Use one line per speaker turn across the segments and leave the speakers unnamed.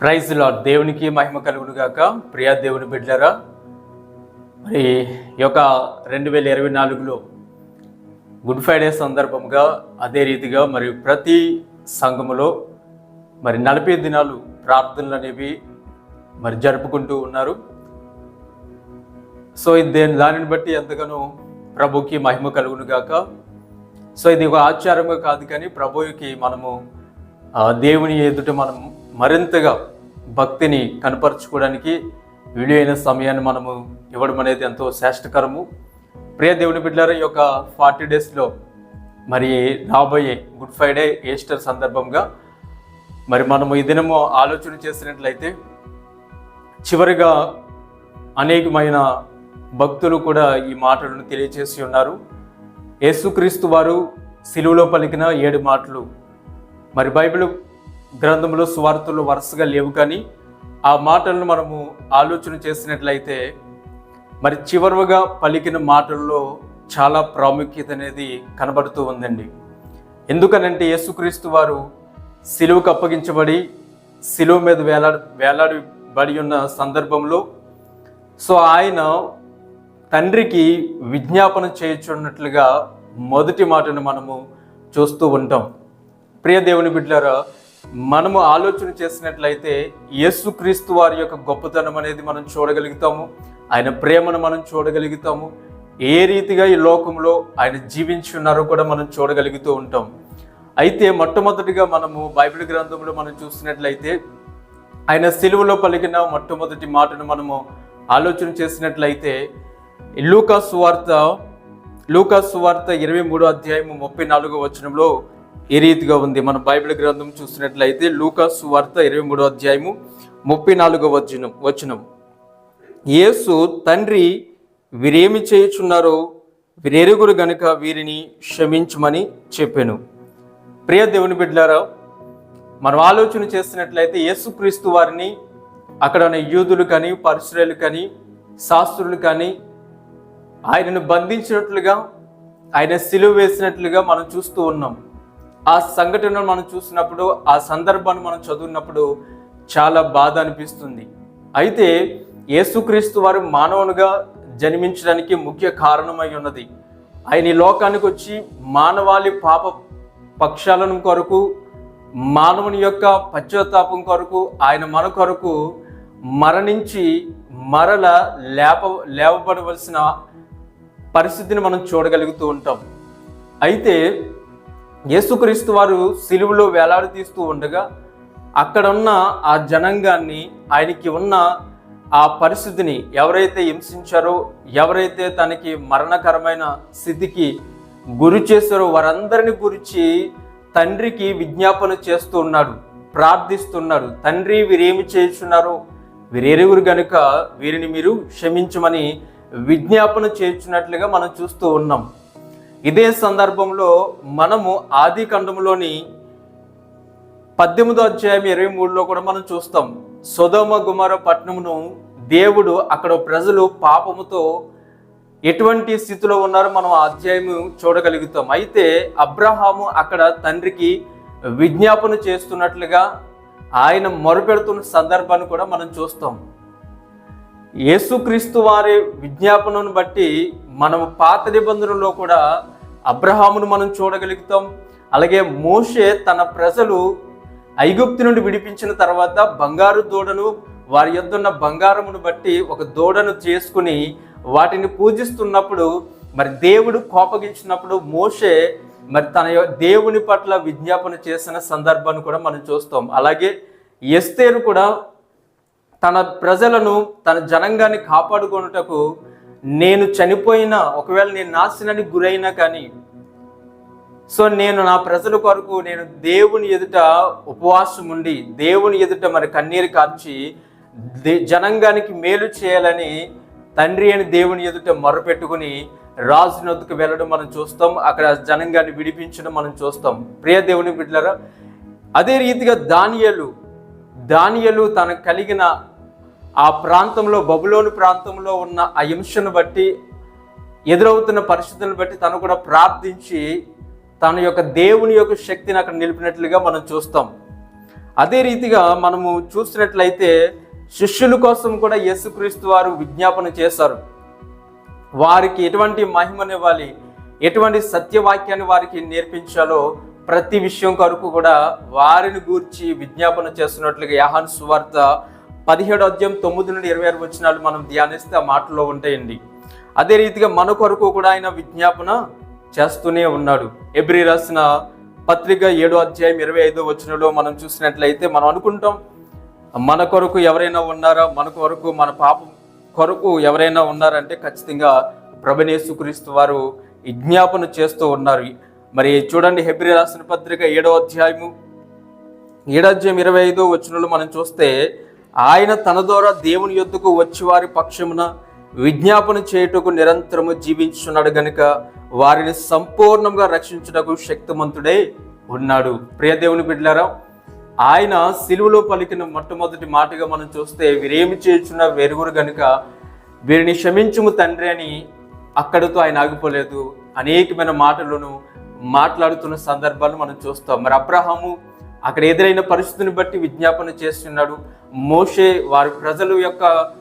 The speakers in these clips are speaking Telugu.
ప్రైజ్ లా దేవునికి మహిమ కలుగునుగాక. ప్రియా దేవుని బిడ్డరా మరి ఈ యొక్క రెండు వేల ఇరవై నాలుగులో గుడ్ ఫ్రైడే సందర్భంగా అదే రీతిగా మరియు ప్రతి సంఘములో మరి నలభై దినాలు ప్రార్థనలు అనేవి మరి జరుపుకుంటూ ఉన్నారు. సో ఇది దేని దానిని బట్టి ఎంతగానో ప్రభుకి మహిమ కలుగునుగాక. సో ఇది ఒక ఆచారంగా కాదు కానీ ప్రభువుకి మనము దేవుని ఎదుట మనం మరింతగా భక్తిని కనపరచుకోవడానికి వీలైన సమయాన్ని మనము ఇవ్వడం అనేది ఎంతో శ్రేష్టకరము. ప్రియ దేవుని బిడ్డారు ఈ యొక్క ఫార్టీ డేస్లో మరి రాబోయే గుడ్ ఫ్రైడే ఈస్టర్ సందర్భంగా మరి మనము ఈ దినము ఆలోచన చేసినట్లయితే చివరిగా అనేకమైన భక్తులు కూడా ఈ మాటలను తెలియజేసి ఉన్నారు. యేసుక్రీస్తు వారు సిలువలో పలికిన ఏడు మాటలు. మరి బైబిల్ గ్రంథంలో సువార్తలు వరుసగా లేవు కానీ ఆ మాటలను మనము ఆలోచన చేసినట్లయితే మరి చివరిగా పలికిన మాటల్లో చాలా ప్రాముఖ్యత అనేది కనబడుతూ ఉందండి. ఎందుకనంటే యేసుక్రీస్తు వారు సిలువకు అప్పగించబడి సిలువ మీద వేలాడి వేలాడబడి ఉన్న సందర్భంలో సో ఆయన తండ్రికి విజ్ఞాపన చేయుచున్నట్లుగా మొదటి మాటను మనము చూస్తూ ఉంటాం. ప్రియ దేవుని బిడ్డారా మనము ఆలోచన చేసినట్లయితే యేసుక్రీస్తు వారి యొక్క గొప్పతనం అనేది మనం చూడగలుగుతాము. ఆయన ప్రేమను మనం చూడగలుగుతాము. ఏ రీతిగా ఈ లోకంలో ఆయన జీవించి ఉన్నారో కూడా మనం చూడగలుగుతూ ఉంటాం. అయితే మొట్టమొదటిగా మనము బైబిల్ గ్రంథంలో మనం చూసినట్లయితే ఆయన సిలువలో పలికిన మొట్టమొదటి మాటను మనము ఆలోచన చేసినట్లయితే లూకా సువార్త లూకా సువార్త ఇరవై మూడో అధ్యాయము ముప్పై నాలుగో వచనంలో ఈ రీతిగా ఉంది. మన బైబిల్ గ్రంథం చూసినట్లయితే లూకాస్ వార్త ఇరవై మూడో అధ్యాయము ముప్పై నాలుగో వచనం వచనం. యేసు తండ్రి వీరేమి చేయుచున్నారో వీరెరుగురు గనుక వీరిని క్షమించమని చెప్పాను. ప్రియ దేవుని బిడ్డారా మనం ఆలోచన చేసినట్లయితే యేసుక్రీస్తు వారిని అక్కడ ఉన్న యూదులు కానీ పరిశ్రలు కానీ శాస్త్రులు కానీ ఆయనను బంధించినట్లుగా ఆయన సిలువ వేసినట్లుగా మనం చూస్తూ ఉన్నాం. ఆ సంఘటనను మనం చూసినప్పుడు ఆ సందర్భాన్ని మనం చదివినప్పుడు చాలా బాధ అనిపిస్తుంది. అయితే యేసుక్రీస్తు వారు మానవునిగా జన్మించడానికి ముఖ్య కారణమై ఉన్నది. ఆయన ఈ లోకానికి వచ్చి మానవాళి పాప పక్షాలను కొరకు మానవుని యొక్క పశ్చాత్తాపం కొరకు ఆయన మన కొరకు మరణించి మరల లేప లేవబడవలసిన పరిస్థితిని మనం చూడగలుగుతూ ఉంటాం. అయితే యేసుక్రీస్తు వారు సిలువలో వేలాడదీస్తూ ఉండగా అక్కడ ఉన్న ఆ జనాంగాన్ని ఆయనకి ఉన్న ఆ పరిస్థితిని ఎవరైతే హింసించారో ఎవరైతే తనకి మరణకరమైన స్థితికి గురి చేశారో వారందరిని గురించి తండ్రికి విజ్ఞాపన చేస్తూ ఉన్నాడు ప్రార్థిస్తున్నాడు. తండ్రి వీరేమి చేస్తున్నారో వీరేరుగురు గనుక వీరిని మీరు క్షమించమని విజ్ఞాపన చేస్తున్నట్లుగా మనం చూస్తూ ఉన్నాం. ఇదే సందర్భంలో మనము ఆది ఖండంలోని పద్దెనిమిదో అధ్యాయం ఇరవై మూడులో కూడా మనం చూస్తాం. సుధోమ గుమర పట్నమును దేవుడు అక్కడ ప్రజలు పాపముతో ఎటువంటి స్థితిలో ఉన్నారో మనం ఆ చూడగలుగుతాం. అయితే అబ్రహాము అక్కడ తండ్రికి విజ్ఞాపన చేస్తున్నట్లుగా ఆయన మొరపెడుతున్న సందర్భాన్ని కూడా మనం చూస్తాం. యేసుక్రీస్తు వారి విజ్ఞాపనను బట్టి మనం పాత నిబంధనలో కూడా అబ్రహామును మనం చూడగలుగుతాం. అలాగే మోషే తన ప్రజలు ఐగుప్తు నుండి విడిపించిన తర్వాత బంగారు దూడను వారి యొద్దున్న బంగారమును బట్టి ఒక దూడను చేసుకుని వాటిని పూజిస్తున్నప్పుడు మరి దేవుడు కోపగించినప్పుడు మోషే మరి తన దేవుని పట్ల విజ్ఞాపన చేసిన సందర్భాన్ని కూడా మనం చూస్తాం. అలాగే ఎస్తేరు కూడా తన ప్రజలను తన జనంగాన్ని కాపాడుకొనుటకు నేను చనిపోయినా ఒకవేళ నేను నాశనానికి గురైనా కానీ సో నేను నా ప్రజల కొరకు నేను దేవుని ఎదుట ఉపవాసం ఉండి దేవుని ఎదుట మరి కన్నీరు కార్చి దే- జనంగానికి మేలు చేయాలని తండ్రి అని దేవుని ఎదుట మొరపెట్టుకుని రాజు నొద్దుకు వెళ్ళడం మనం చూస్తాం. అక్కడ జనంగాన్ని విడిపించడం మనం చూస్తాం. ప్రియ దేవుని బిడ్డలరా అదే రీతిగా దానియలు దానియలు తనకు కలిగిన ఆ ప్రాంతంలో బబులోని ప్రాంతంలో ఉన్న ఆ హింసను బట్టి ఎదురవుతున్న పరిస్థితులను బట్టి తను కూడా ప్రార్థించి తన యొక్క దేవుని యొక్క శక్తిని అక్కడ నిలిపినట్లుగా మనం చూస్తాం. అదే రీతిగా మనము చూసినట్లయితే శిష్యుల కోసం కూడా యేసుక్రీస్తు వారు విజ్ఞాపన చేశారు. వారికి ఎటువంటి మహిమనివ్వాలి ఎటువంటి సత్యవాక్యాన్ని వారికి నేర్పించాలో ప్రతి విషయం కొరకు కూడా వారిని గూర్చి విజ్ఞాపన చేస్తున్నట్లుగా యహాన్ సువార్త పదిహేడు అధ్యాయం తొమ్మిది నుండి ఇరవై ఆరు వచ్చినాలు మనం ధ్యానిస్తే ఆ మాటలో ఉంటాయండి. అదే రీతిగా మన కొరకు కూడా ఆయన విజ్ఞాపన చేస్తూనే ఉన్నాడు. ఎబ్రి రాసిన పత్రిక ఏడో అధ్యాయం ఇరవై ఐదో వచ్చినలో మనం చూసినట్లయితే మనం అనుకుంటాం మన కొరకు ఎవరైనా ఉన్నారా? మన కొరకు మన పాపం కొరకు ఎవరైనా ఉన్నారంటే ఖచ్చితంగా ప్రభనేసుక్రీస్తు వారు విజ్ఞాపన చేస్తూ ఉన్నారు. మరి చూడండి హెబ్రి రాసిన పత్రిక ఏడో అధ్యాయము ఏడో అధ్యాయం ఇరవై ఐదో వచ్చినలో మనం చూస్తే ఆయన తన ద్వారా దేవుని యొద్దకు వచ్చి వారి పక్షమున విజ్ఞాపన చేయుటకు నిరంతరము జీవించున్నాడు గనుక వారిని సంపూర్ణంగా రక్షించుటకు శక్తిమంతుడై ఉన్నాడు. ప్రియ దేవుని బిడ్డలారా ఆయన సిలువలో పలికిన మొట్టమొదటి మాటగా మనం చూస్తే వీరేమి చేయుచున్న వెరుగురు గనుక వీరిని క్షమించుము తండ్రి అని అక్కడితో ఆయన ఆగిపోలేదు. అనేకమైన మాటలను మాట్లాడుతున్న సందర్భాలు మనం చూస్తాం. మరి అబ్రహాము అక్కడ ఎదురైన పరిస్థితిని బట్టి విజ్ఞాపన చేస్తున్నాడు. మోషే వారి ప్రజల యొక్క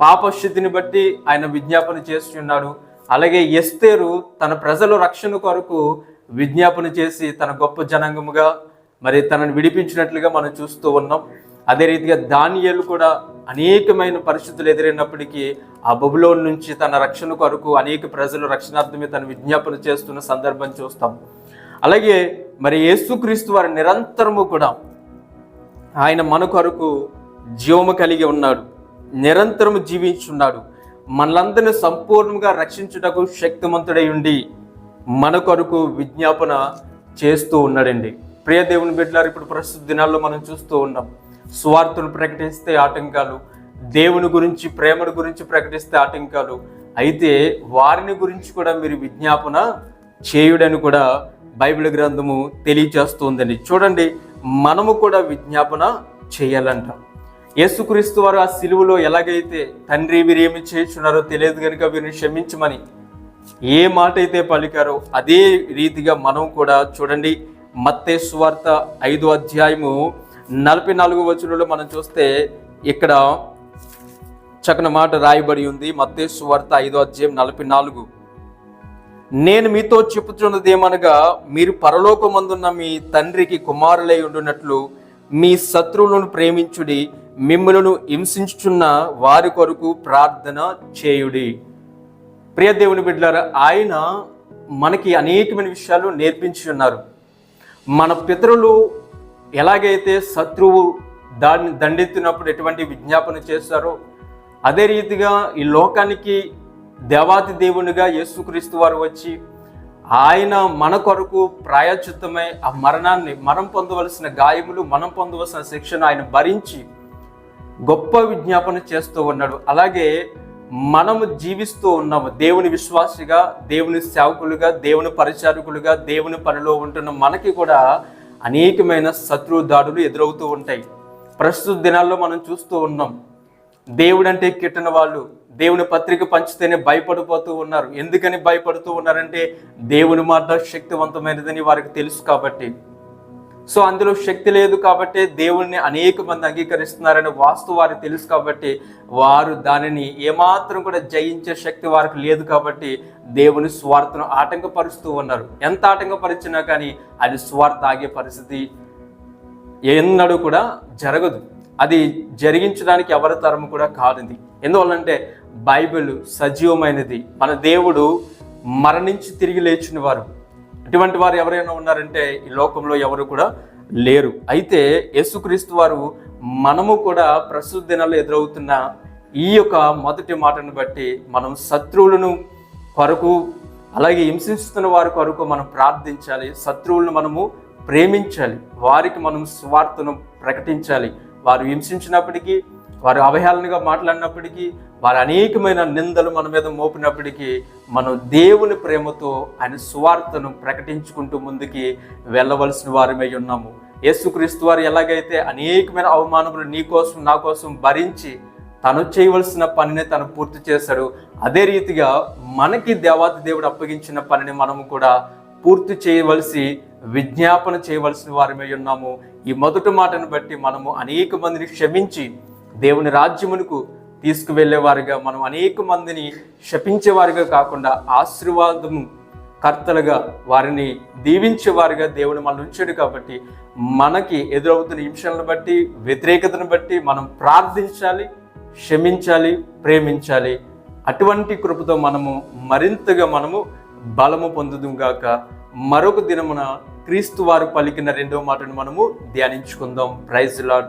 పాపస్థితిని బట్టి ఆయన విజ్ఞాపన చేస్తున్నాడు. అలాగే ఎస్తేరు తన ప్రజల రక్షణ కొరకు విజ్ఞాపన చేసి తన గొప్ప జనాంగముగా మరి తనను విడిపించినట్లుగా మనం చూస్తూ ఉన్నాం. అదే రీతిగా దానియలు కూడా అనేకమైన పరిస్థితులు ఎదురైనప్పటికీ ఆ బబులోన్ నుంచి తన రక్షణ కొరకు అనేక ప్రజలు రక్షణార్థమే తన విజ్ఞాపన చేస్తున్న సందర్భం చూస్తాం. అలాగే మరి యేసుక్రీస్తు వారి నిరంతరము కూడా ఆయన మన కొరకు జీవము కలిగి ఉన్నాడు నిరంతరము జీవించున్నాడు. మనలందరిని సంపూర్ణంగా రక్షించుటకు శక్తిమంతుడై ఉండి మన కొరకు విజ్ఞాపన చేస్తూ ఉన్నాడండి. ప్రియ దేవుని బిడ్డలారు ఇప్పుడు ప్రస్తుత దినాల్లో మనం చూస్తూ ఉన్నాం. స్వార్థను ప్రకటిస్తే ఆటంకాలు దేవుని గురించి ప్రేమను గురించి ప్రకటిస్తే ఆటంకాలు. అయితే వారిని గురించి కూడా మీరు విజ్ఞాపన చేయుడని కూడా బైబిల్ గ్రంథము తెలియచేస్తుందండి చూడండి మనము కూడా విజ్ఞాపన చేయాలంట. యేసుక్రీస్తు వారు ఆ సిలువలో ఎలాగైతే తండ్రి వీరు ఏమి చేస్తున్నారో తెలియదు కనుక వీరిని క్షమించమని ఏ మాట అయితే పలికారో అదే రీతిగా మనం కూడా చూడండి మత్తే సువార్త ఐదో అధ్యాయము నలభై నాలుగు వచనంలో మనం చూస్తే ఇక్కడ చక్కన మాట రాయబడి ఉంది. మత్తే సువార్త ఐదో అధ్యాయం నలభై నాలుగు. నేను మీతో చెప్పుచున్నది ఏమనగా మీరు పరలోకమందున్న మీ తండ్రికి కుమారులై ఉండునట్లు మీ శత్రువులను ప్రేమించుడి మిమ్మలను హింసించుచున్న వారి కొరకు ప్రార్థన చేయుడి. ప్రియ దేవుని బిడ్డలారా ఆయన మనకి అనేకమైన విషయాలు నేర్పించి ఉన్నారు. మన పితరులు ఎలాగైతే శత్రువు దాన్ని దండెత్తినప్పుడు ఎటువంటి విజ్ఞాపన చేస్తారో అదే రీతిగా ఈ లోకానికి దేవాతి దేవునిగా యేసుక్రీస్తు వారు వచ్చి ఆయన మన కొరకు ప్రాయచిత్తమై ఆ మరణాన్ని మనం పొందవలసిన గాయములు మనం పొందవలసిన శిక్షను ఆయన భరించి గొప్ప విజ్ఞాపన చేస్తూ ఉన్నాడు. అలాగే మనము జీవిస్తూ ఉన్నాము. దేవుని విశ్వాసిగా దేవుని సేవకులుగా దేవుని పరిచారకులుగా దేవుని పనిలో ఉంటున్న మనకి కూడా అనేకమైన శత్రు దాడులు ఎదురవుతూ ఉంటాయి. ప్రస్తుత దినాల్లో మనం చూస్తూ ఉన్నాం. దేవుడంటే కిట్టిన వాళ్ళు. దేవుని పత్రిక పంచితేనే భయపడిపోతూ ఉన్నారు. ఎందుకని భయపడుతూ ఉన్నారంటే దేవుని మాట శక్తివంతమైనదని వారికి తెలుసు కాబట్టి. సో అందులో శక్తి లేదు కాబట్టి దేవుణ్ణి అనేక మంది అంగీకరిస్తున్నారని వాస్తు వారికి తెలుసు కాబట్టి వారు దానిని ఏమాత్రం కూడా జయించే శక్తి వారికి లేదు కాబట్టి దేవుని స్వార్థను ఆటంకపరుస్తూ ఉన్నారు. ఎంత ఆటంకపరిచినా కానీ అది స్వార్థ ఆగే పరిస్థితి ఎన్నడూ కూడా జరగదు. అది జరిగించడానికి ఎవరి తరము కూడా కాదు ఎందువల్లంటే బైబిల్ సజీవమైనది. మన దేవుడు మరణించి తిరిగి లేచిన వారు అటువంటి వారు ఎవరైనా ఉన్నారంటే ఈ లోకంలో ఎవరు కూడా లేరు. అయితే యేసుక్రీస్తు వారు మనము కూడా ప్రస్తుత దినాల్లో ఎదురవుతున్న ఈ యొక్క మొదటి మాటను బట్టి మనం శత్రువులను కొరకు అలాగే హింసిస్తున్న వారి కొరకు మనం ప్రార్థించాలి. శత్రువులను మనము ప్రేమించాలి. వారికి మనం స్వార్థను ప్రకటించాలి. వారు హింసించినప్పటికీ వారు అవహేళనగా మాట్లాడినప్పటికీ వారు అనేకమైన నిందలు మన మీద మోపినప్పటికీ మనం దేవుని ప్రేమతో ఆయన సువార్తను ప్రకటించుకుంటూ ముందుకి వెళ్ళవలసిన వారమై ఉన్నాము. యేసుక్రీస్తు వారు ఎలాగైతే అనేకమైన అవమానములు నీ కోసం నా కోసం భరించి తను చేయవలసిన పనిని తను పూర్తి చేశాడు అదే రీతిగా మనకి దేవాతి దేవుడు అప్పగించిన పనిని మనము కూడా పూర్తి చేయవలసి విజ్ఞాపన చేయవలసిన వారమై ఉన్నాము. ఈ మొదటి మాటను బట్టి మనము అనేక మందిని క్షమించి దేవుని రాజ్యమునకు తీసుకువెళ్ళేవారుగా మనం అనేక మందిని శపించేవారుగా కాకుండా ఆశీర్వాదము కర్తలుగా వారిని దీవించేవారుగా దేవుని మనల్ని ఉంచాడు కాబట్టి మనకి ఎదురవుతున్న హింసలను బట్టి వ్యతిరేకతను బట్టి మనం ప్రార్థించాలి క్షమించాలి ప్రేమించాలి. అటువంటి కృపతో మనము మరింతగా మనము బలము పొందుదుం గాక. మరొక దినమున క్రీస్తు వారు పలికిన రెండో మాటను మనము ధ్యానించుకుందాం. Praise lord